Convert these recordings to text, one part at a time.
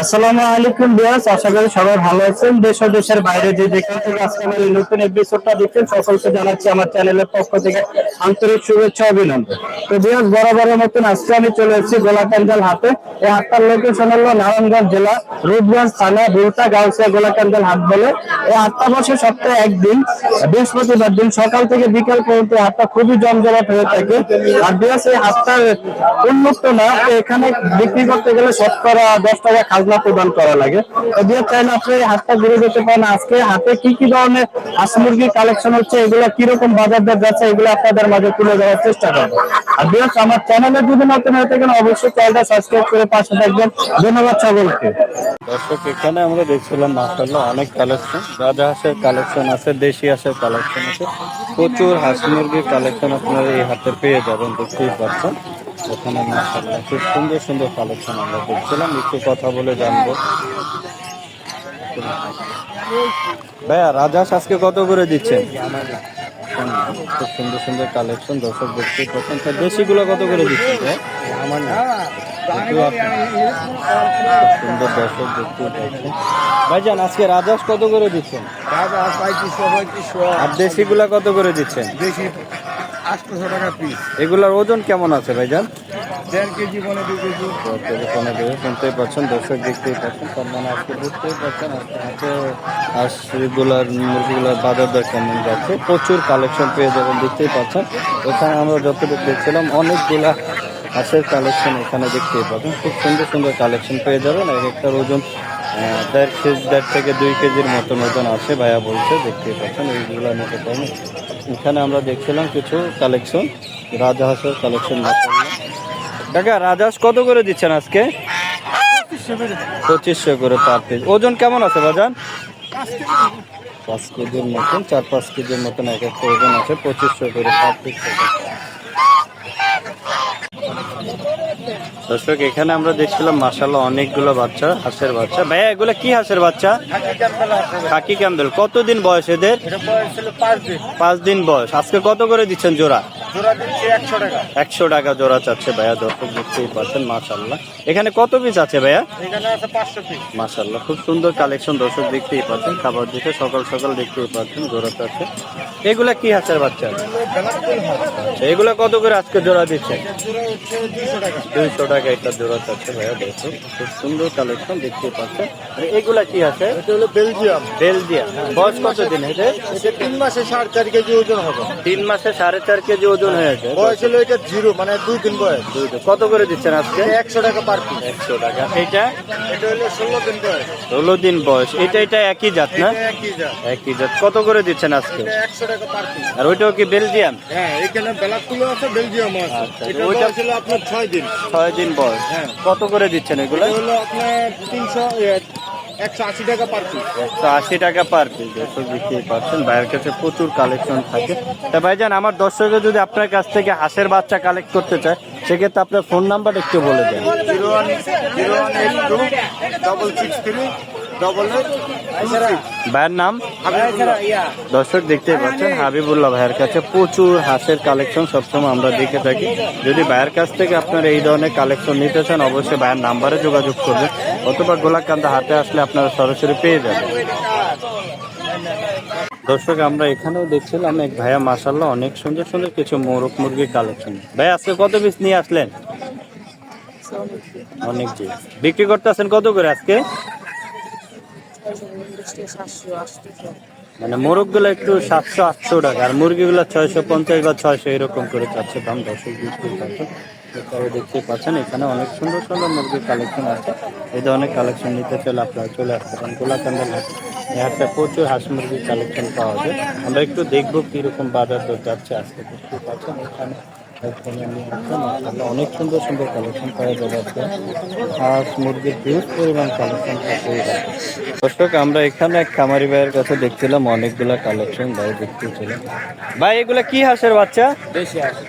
আসসালামু আলাইকুম বিয়াস আশা করি সবাই ভালো আছেন। দেশ দেশের বাইরে যে থেকে আজকে আমার নতুন এপিসোডটা দেখছেন, সকলকে জানাচ্ছি আমার চ্যানেলের পক্ষ থেকে আন্তরিক শুভেচ্ছা অভিনন্দন। তো বিয়াস বরাবরের মতন আজকে আমি চলে এসেছি হাটে। এই লোকেশন হলো নারায়ণগঞ্জ জেলা রূপগঞ্জ থানা গাউসিয়া বলে। এই বসে সপ্তাহে একদিন, বৃহস্পতিবার দিন সকাল থেকে বিকাল পর্যন্ত হাটটা খুবই জমজমাট হয়ে থাকে। আর বিয়াস এই হাটটার উন্মুক্ত না এখানে বিক্রি করতে গেলে শতকরা দশ টাকা খাজনা প্রদান করা লাগে। তো চাইলে আপনি হাটটা ঘুরে যেতে পারেন আজকে হাতে কি কি ধরনের হাঁস মুরগির কালেকশন হচ্ছে, এগুলো কীরকম বাজার দর যাচ্ছে, এগুলো আপনাদের মাঝে তুলে দেওয়ার চেষ্টা করব। আর বিয়াস আমার চ্যানেলে যদি নতুন হয়ে থাকেন, অবশ্যই চ্যানেলটা সাবস্ক্রাইব করে পাশে থাকবেন। ধন্যবাদ সকলকে। দর্শক, এখানে আমরা দেখছিলাম মাসাল্লাহ অনেক কালেকশন রাজা হাঁসের কালেকশন আছে, দেশি হাঁসের কালেকশন আছে। প্রচুর হাঁস মুরগির কালেকশন আপনারা এই হাতে পেয়ে যাবেন, দেখতেই পাচ্ছেন। এখানে মাসাল্লাহ খুব সুন্দর সুন্দর কালেকশন আমরা দেখছিলাম। একটু কথা বলে জানব। ভাইয়া রাজহাঁস আজকে কত করে দিচ্ছেন? খুব সুন্দর সুন্দর কালেকশন দর্শক দেখতে পাচ্ছেন। তা দেশিগুলো কত করে দিচ্ছেন ভাই? আমার না সুন্দর দর্শক দেখতে পাচ্ছেন ভাইজান আজকে রাজহাঁস কত করে দিচ্ছেন? আর দেশিগুলা কত করে দিচ্ছেন? আটশোশো টাকা পিস এগুলার ওজন কেমন আছে ভাইজান? দেড় কেজি পনেরো দু কেজি। টেলিফোনে দেবে শুনতেই পাচ্ছেন দর্শক দেখতেই পাচ্ছেন তার মানে আজকে বুঝতেই পাচ্ছেন আজকে হাতে হাঁস এগুলার মুরগিগুলার বাজার দর কেমন যাচ্ছে প্রচুর কালেকশন পেয়ে যাবেন দেখতেই পাচ্ছেন। এখানে আমরা যতটুকু দেখছিলাম অনেকগুলা হাঁসের কালেকশন এখানে দেখতেই পাচ্ছেন। খুব সুন্দর সুন্দর কালেকশন পেয়ে যাবেন এক একটার ওজন দেড় কেজি, দেড় থেকে দুই কেজির মতন ওজন আছে, ভাইয়া বলছে, দেখতেই পাচ্ছেন, এইগুলো নিতে পারেন এখানে আমরা দেখছিলাম কিছু কালেকশন রাজহাঁসের কালেকশন কাকা, রাজহাঁস কত করে দিচ্ছেন আজকে? পঁচিশশো করে পার পিস ওজন কেমন আছে বাজান পাঁচ কেজির মতন, চার পাঁচ কেজির মতন এক একটা ওজন আছে, পঁচিশশো করে পার পিস দর্শক, এখানে আমরা দেখছিলাম মাসাল্লাহ অনেকগুলো বাচ্চা, হাঁসের বাচ্চা। ভাইয়া, এগুলো কি হাঁসের বাচ্চা? খাকি ক্যাম্বেল কতদিন বয়স এদের? পাঁচ দিন বয়স। আজকে কত করে দিচ্ছেন জোড়া? জোড়া একশো টাকা জোড়া চাচ্ছে ভাইয়া, দর্শক দেখতেই পাচ্ছেন মাসাল্লাহ এখানে কত পিস আছে ভাইয়া? মাশাল্লাহ খুব সুন্দর কালেকশন দর্শক দেখতেই পাচ্ছেন, খাবার দিতে সকাল সকাল দেখতেই পাচ্ছেন জোড়াতে আছে এগুলা কি হাঁসের বাচ্চা? এগুলা কত করে আজকে জোড়া দিচ্ছে? দুইশো টাকা একটা জোড়া চাচ্ছে ভাইয়া দর্শক খুব সুন্দর কালেকশন দেখতেই পাচ্ছেন। আর এগুলা কি আছে? এটা হলো বেলজিয়াম। বেলজিয়াম বয়স কত দিন এটা তিন মাসে সাড়ে চার কেজি ওজন হবে। তিন মাসে সাড়ে চার কেজি ওজন হয়েছে বয়স হলো এটা জিরো মানে দুই দিন বয়স। কত করে দিচ্ছেন আজকে? একশো টাকা পার পিস একশো টাকা। এটা? এটা হলো ষোলো দিন বয়স। ষোলো দিন বয়স। এটা এটা একই জাত না? একই যা একই জাত। কত করে দিচ্ছেন আজকে? একশো টাকা পার পিস আর ওইটাও কি বেলজিয়াম হ্যাঁ এখানে ব্ল্যাকগুলো আছে বেলজিয়াম আছে। আচ্ছা, এটা ওইটা- হলো আপনার ছয় দিন। ছয় দিন বয়স। হ্যাঁ। কত করে দিচ্ছেন এগুলো? হলো আপনার তিনশো একশো আশি টাকা পার পিস একশো আশি টাকা পার পিস দর্শক দেখতেই পাচ্ছেন। ভাইয়ের কাছে প্রচুর কালেকশন থাকে। তা ভাইজান আমার দর্শকের যদি আপনার কাছ থেকে হাঁসের বাচ্চা কালেক্ট করতে চায় সেক্ষেত্রে আপনার ফোন নাম্বার একটু বলে দেন। Zero one zero one eight two double six three ভাইয়ের নাম? দর্শক দেখতেই পাচ্ছেন, হাবিবুল্লাহ ভাইয়ের কাছে প্রচুর হাঁসের কালেকশন সবসময় আমরা দেখে থাকি। যদি ভাইয়ের কাছ থেকে আপনারা এই ধরনের কালেকশন নিতে চান, অবশ্যই ভাইয়ের নাম্বারে যোগাযোগ করবেন, অথবা গোলাকান্দা হাটে আসলে আপনারা সরাসরি পেয়ে যাবেন। দর্শক, আমরা এখানেও দেখছিলাম এক ভাইয়া মাসাল্লাহ অনেক সুন্দর সুন্দর কিছু মোরগ মুরগির কালেকশন ভাই আজকে কত পিস নিয়ে আসলেন? অনেক জি বিক্রি করতে আসেন কত করে আজকে? মানে মোরগগুলো একটু সাতশো, আটশো টাকা, আর মুরগিগুলো ছয়শো পঞ্চাশ বা ছয়শো এরকম করে চাচ্ছে, দাম দর্শক বিক্রি দেখতে পাচ্ছেন, এখানে অনেক সুন্দর সুন্দর মুরগির কালেকশন আছে। এই ধরনের কালেকশন নিতে চলে আপনারা চলে আসতে পারেন। গোলাকান্দাল হাট, এই প্রচুর হাঁস মুরগির কালেকশন পাওয়া যায়। আমরা একটু দেখব কীরকম বাজার দর যাচ্ছে, আজকে দেখতে পাচ্ছেন এখানে। অনেক সুন্দর সুন্দর কালেকশন পাওয়া যাবে আজকে। হাঁস মুরগির হিউজ পরিমাণ কালেকশন দর্শক আমরা এখানে এক খামারি ভাইয়ের কাছে দেখছিলাম অনেকগুলা কালেকশন ভাই দেখতেছিলাম ভাই এগুলা কি হাঁসের বাচ্চা?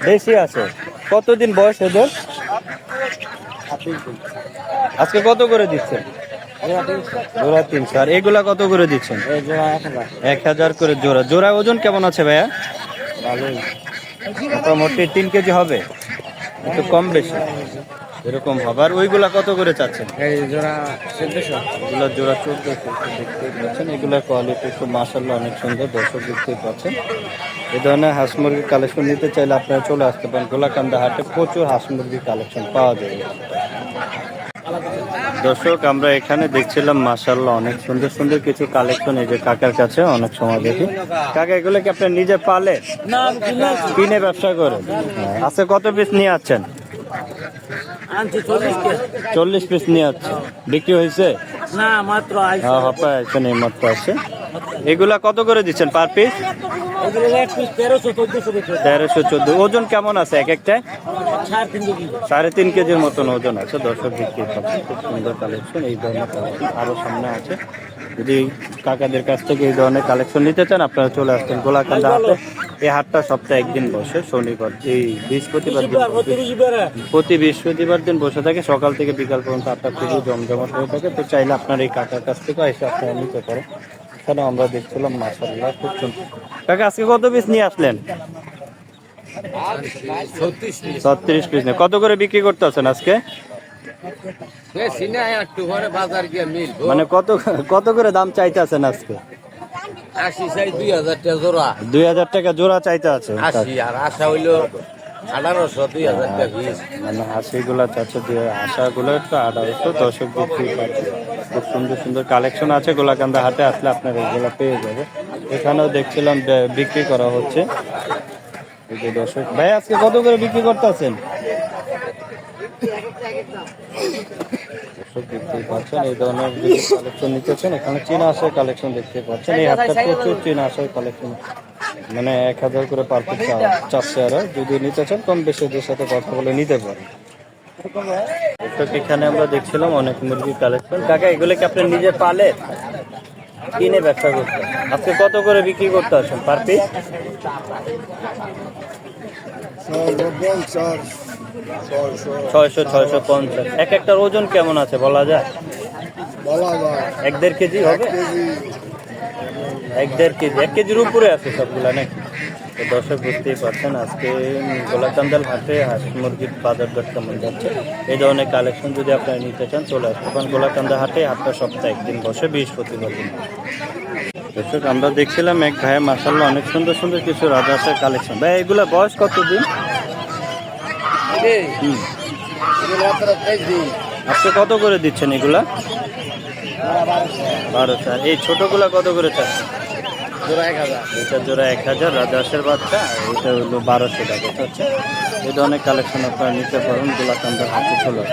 দেশি আছে কতদিন বয়স এদের? আজকে কত করে দিচ্ছেন? জোড়া তিনশো। আর এগুলা কত করে দিচ্ছেন? এক হাজার। করে জোড়া। জোড়া ওজন কেমন আছে ভাইয়া? মোটামুটি তিন কেজি হবে একটু কম বেশি। এরকম হবে। আর ওইগুলা কত করে চাচ্ছেন? এগুলা জোড়া চোদ্দশো দেখতেই পাচ্ছেন। এগুলোর কোয়ালিটি একটু মাসাল্লাহ অনেক সুন্দর দর্শক দেখতেই পাচ্ছেন। এ ধরনের হাঁস মুরগির কালেকশন নিতে চাইলে আপনারা চলে আসতে পারেন। গোলাকান্দা হাটে প্রচুর হাঁস মুরগির কালেকশন পাওয়া যায়। দর্শক আমরা এখানে দেখছিলাম মাসাল্লাহ অনেক সুন্দর সুন্দর কিছু কালেকশন এই যে কাকার কাছে অনেক সময় দেখি। কাকা এগুলো কি আপনি নিজে পালে? কিনে ব্যবসা করেন? আচ্ছা কত পিস নিয়ে আছেন চল্লিশ পিস নিয়ে আছে বিক্রি হয়েছে? না মাত্র হপায় মাত্র আছে। এগুলা কত করে দিচ্ছেন পার পিস তেরোশো চোদ্দ। ওজন কেমন আছে এক একটা? সাড়ে তিন কেজির মতন ওজন আছে, দর্শক বিক্রি খুব সুন্দর কালেকশন এই ধরনের কালেকশন আরও সামনে আছে। যদি কাকাদের কাছ থেকে এই ধরনের কালেকশন নিতে চান, আপনারা চলে আসতেন গোলাকান্দা হাটে। এই হাটটা সপ্তাহে একদিন বসে, শনিবার, এই বৃহস্পতিবার দিন প্রতি বৃহস্পতিবার দিন বসে থাকে, সকাল থেকে বিকাল পর্যন্ত আটটা খুবই জমজমাট হয়ে থাকে। তো চাইলে আপনার এই কাকার কাছ থেকে এসে আপনারা নিতে পারেন। এখানে আমরা দেখছিলাম মাসাল্লাহ খুব সুন্দর। কাকা আজকে কত পিস নিয়ে আসলেন? ছত্রিশ পিস নিয়ে। কত করে বিক্রি করতে আছেন আজকে? মানে কত কত করে দাম চাইতে আছেন আজকে? দুই হাজার টাকা জোড়া দুই হাজার টাকা জোড়া চাইতে আছে আশি আর আশা হইল আঠারোশো দুই হাজার টাকা। পিস মানে আশাগুলো একটু আড়াইশো দশক বিক্রি খুব সুন্দর সুন্দর কালেকশন আছে। গোলাকান্দা হাটে আসলে আপনার এগুলো পেয়ে যাবে। এখানেও দেখছিলাম বিক্রি করা হচ্ছে। দর্শক, ভাই, আজকে কত করে বিক্রি করতে আছেন পাচ্ছেন, এই ধরনের কালেকশন নিতেছেন, এখানে চীনা কালেকশন পাচ্ছেন। এই প্রচুর চীনা কালেকশন মানে এক হাজার করে পার পিস চাচ্ছে আর। যদি নিতে চান, কম বেশি ওদের সাথে কথা বলে নিতে পারেন। দর্শক এখানে আমরা দেখছিলাম অনেক মুরগি কালেকশন কাকা, এগুলো কি আপনি নিজে পালে? কিনে ব্যবসা করতেন আজকে কত করে বিক্রি করতে আসেন পার পিস ছয়শো ছয়শো পঞ্চাশ। এক একটার ওজন কেমন আছে বলা যায়? এক দেড় কেজি হবে? এক দেড় কেজি। এক কেজির উপরে আছে সবগুলা নাকি? তো দর্শক বুঝতেই পারছেন আজকে গোলাকান্দাল হাটে হাঁস মুরগির বাজার দর কেমন যাচ্ছে? এই ধরনের কালেকশন যদি আপনারা নিতে চান চলে আসতে পারেন গোলাকান্দা হাটে হাটটা সপ্তাহে একদিন বসে বৃহস্পতিবার দিন। দর্শক আমরা দেখছিলাম এক ভাইয়া মাসাল্লাহ অনেক সুন্দর সুন্দর কিছু রাজাসের কালেকশন ভাই এগুলা বয়স কতদিন আজকে কত করে দিচ্ছেন এগুলা? বারো চার এই ছোটগুলা কত করে চাচ্ছেন? এটা জোড়া এক হাজার রাজাসের বাচ্চা, এটা হলো বারোশো টাকা চাচ্ছে এই ধরনের কালেকশন আপনারা নিতে পারেন গোলাকান্দার হাতে চলে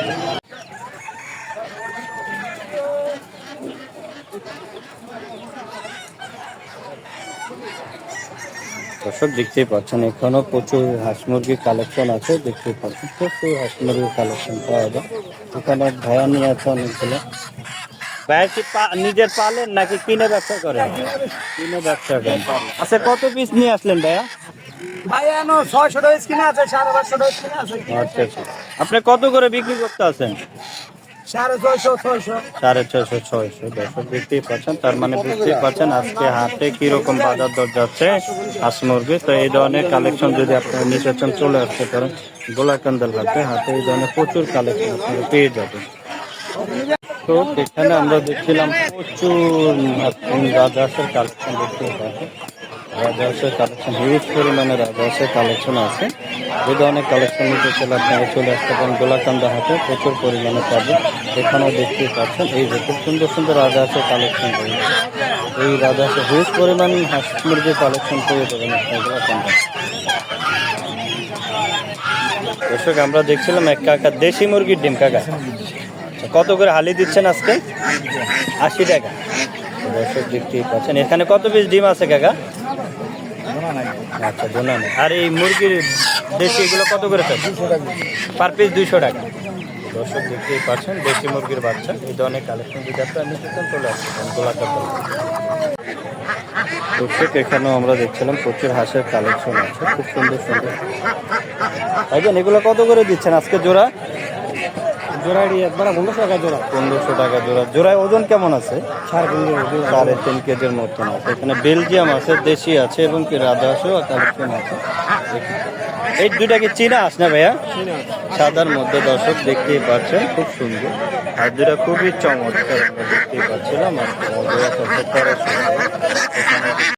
দর্শক, দেখতেই পাচ্ছেন, এখানেও প্রচুর হাঁস মুরগির কালেকশন আছে, দেখতেই পাচ্ছেন, প্রচুর হাঁস মুরগির কালেকশন পাওয়া যায়। এখানে ভাইয়া নিয়ে আছে অনেকগুলো। কি নিজের পালেন নাকি কিনে ব্যবসা করেন? কিনে ব্যবসা করেন। আচ্ছা কত পিস নিয়ে আসলেন ভাইয়া? আচ্ছা আচ্ছা। আপনি কত করে বিক্রি করতে আছেন? সাড়ে ছয়শো ছয়শো। দর্শক দেখতেই পাচ্ছেন তার মানে বুঝতেই পাচ্ছেন আজকে হাটে কীরকম বাজার দর যাচ্ছে হাঁস মুরগি। তো এই ধরনের কালেকশন যদি আপনারা নিতে চান চলে আসতে পারেন গোলাকান্দাল হাটে। হাটে এই ধরনের প্রচুর কালেকশন আপনারা পেয়ে যাবেন। তো এখানে আমরা দেখছিলাম প্রচুর রাজহাঁসের কালেকশন দেখতে পাচ্ছি। রাজহাঁসের কালেকশন হিউজ পরিমাণে রাজহাঁসের কালেকশন আছে। এই ধরনের কালেকশন নিতে চাইলে আপনারা চলে আসতে পারেন গোলাকান্দা হাটে, প্রচুর পরিমাণে পাবেন এখানেও দেখতেই পাচ্ছেন, এই যে খুব সুন্দর সুন্দর রাজহাঁসের কালেকশন এই রাজহাঁসের হিউজ পরিমাণ হাঁস মুরগির কালেকশন পেয়ে যাবেন আপনার গোলাকান্দা দর্শক, আমরা দেখছিলাম এক কাকা দেশি মুরগির ডিম, কাকা। কত করে হালি দিচ্ছেন আজকে? আশি টাকা। দর্শক দেখতেই পাচ্ছেন, এখানে কত পিস ডিম আছে কাকা? আচ্ছা দোনা নেই আর এই মুরগির দেশি এগুলো কত করে পার পিস দুইশো টাকা। দর্শক দেখতেই পাচ্ছেন, দেশি মুরগির বাচ্চা। এই ধরনের কালেকশন যদি আপনারা চলে আসবেন দর্শক, এখানেও আমরা দেখছিলাম প্রচুর হাঁসের কালেকশন আছে। খুব সুন্দর সুন্দর। ভাইজান, এগুলো কত করে দিচ্ছেন আজকে জোড়া? জোড়াড়ি একবার পনেরোশো টাকা জোড়া। পনেরোশো টাকা জোড়া। জোড়ায় ওজন কেমন আছে? সাড়ে তিন সাড়ে তিন কেজির মতন আছে। এখানে বেলজিয়াম আছে দেশি আছে এবং কি কালেকশন আছে। এই দুটা কি চীনা আস না ভাইয়া? সাদার মধ্যে দর্শক দেখতেই পাচ্ছেন খুব সুন্দর। আর দুটা খুবই চমৎকার দেখতেই পাচ্ছিলাম আর